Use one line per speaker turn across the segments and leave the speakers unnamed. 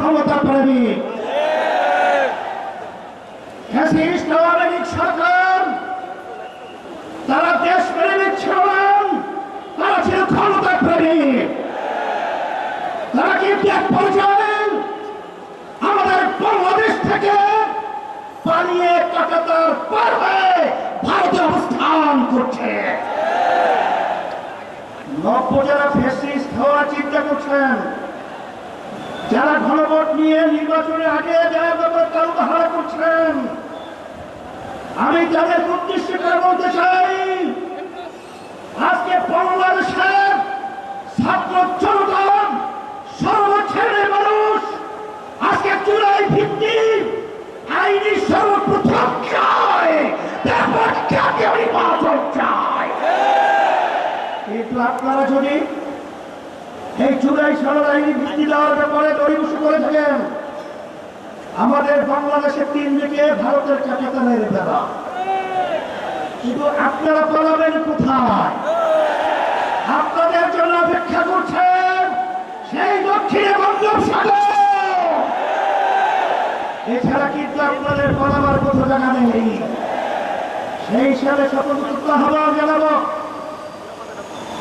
ক্ষমতা তারা দেশ প্রেমিক ছিল তারা ছিল ক্ষমতা প্রেমিক তারা কিন্তু এক পর্যায়ে আমাদের বাংলাদেশ থেকে পালিয়ে কাটাতার পার হয়ে ভারতে অবস্থান করছে। নব্য যারা ফেসিস্ট হওয়ার চিন্তা করছেন। যারা ঘনভোট নিয়ে নির্বাচনের আগে যারা ব্যাপার চালু করছেন, আমি তাদের উদ্দেশ্য করে বলতে চাই আজকে বাংলাদেশের ছাত্র জনতা সর্বশ্রেণীর মানুষ আজকে চূড়াই ভিত্তি আইনি সর্বপ্রথম চায় তারপর জাতীয় নির্বাচন চায় কিন্তু আপনারা যদি এই সরল আইনি ভিত্তি দেওয়ার ব্যাপারে দরিবসু করে থাকেন। আমাদের বাংলাদেশের তিন দিকে ভারতের কাটাতানের বেলা কিন্তু আপনারা পালাবেন কোথায়? আপনাদের জন্য অপেক্ষা করছেন সেই দক্ষিণে বঙ্গোপসাগর এছাড়া কিন্তু আপনাদের পালাবার কোনো জায়গা নেই। সেই হিসাবে শপথযুক্ত আহ্বান জানাব।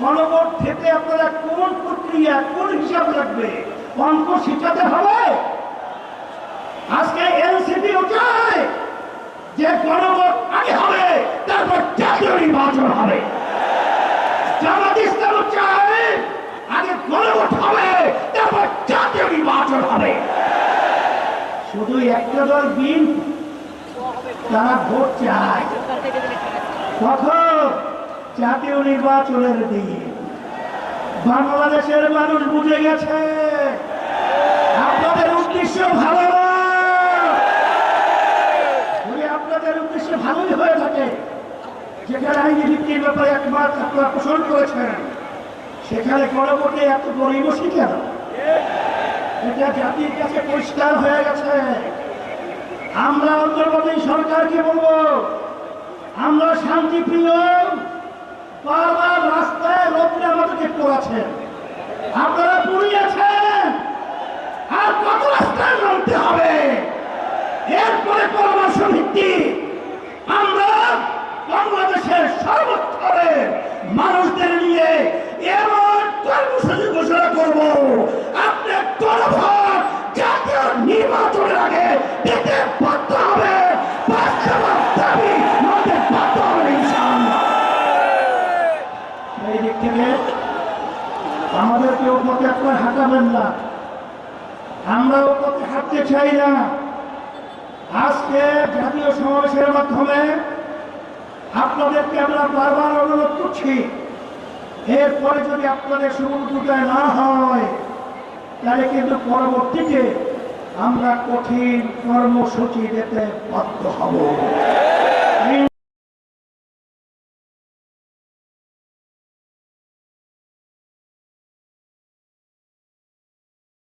গণভোট থেকে আপনারা কোন প্রক্রিয়া, কোন হিসাব লাগবে? অঙ্ক শিখাতে হবে। আজকে এনসিপি চায় যে গণভোট আগে হবে, তারপর জাতীয় নির্বাচন হবে। জামাত ইসলাম চায় আগে গণভোট হবে, তারপর জাতীয় নির্বাচন হবে। শুধু একটা দল বিন, তারা ভোট চায়। কখন? জাতীয় নির্বাচনের দিন। বাংলাদেশের মানুষ বুঝে গেছে, আপনাদের উদ্দেশ্য ভালো আপনাদের উদ্দেশ্য ভালোই হয়ে থাকে, যেখানে আইনি ভিত্তির ব্যাপারে একমাত্র আপনারা পোষণ করেছেন, সেখানে গণভোটে এত গরিবসী কেন? এটা জাতির কাছে পরিষ্কার হয়ে গেছে। আমরা অন্তর্বর্তী সরকারকে বলব, আমরা শান্তিপ্রিয় বারবার রাস্তায় রোদ্রে আমাদেরকে পড়াচ্ছেন আপনারা পুড়িয়েছেন। আর কত রাস্তায় নামতে হবে? এরপরে পরামর্শ ভিত্তি আমরা বাংলাদেশের সর্বস্তরে মানুষদের নিয়ে এমন কর্মসূচি ঘোষণা করব। আপনি গণভোট জাতীয় নির্বাচনের আগে দিতে বাধ্য হবে বাস্তবায়ন দাবি মানতে বাধ্য হবে ইনশাআল্লাহ সেই দিক থেকে আমাদেরকে ও পথে আপনার হাঁটাবেন না। আমরা ও পথে হাঁটতে চাই না। আজকে জাতীয় সমাবেশের মাধ্যমে আপনাদেরকে আমরা বারবার অনুরোধ করছি, এরপরে যদি আপনাদের সুবিধায় না হয়, তাহলে কিন্তু পরবর্তীতে আমরা কঠিন কর্মসূচি দিতে বাধ্য হব।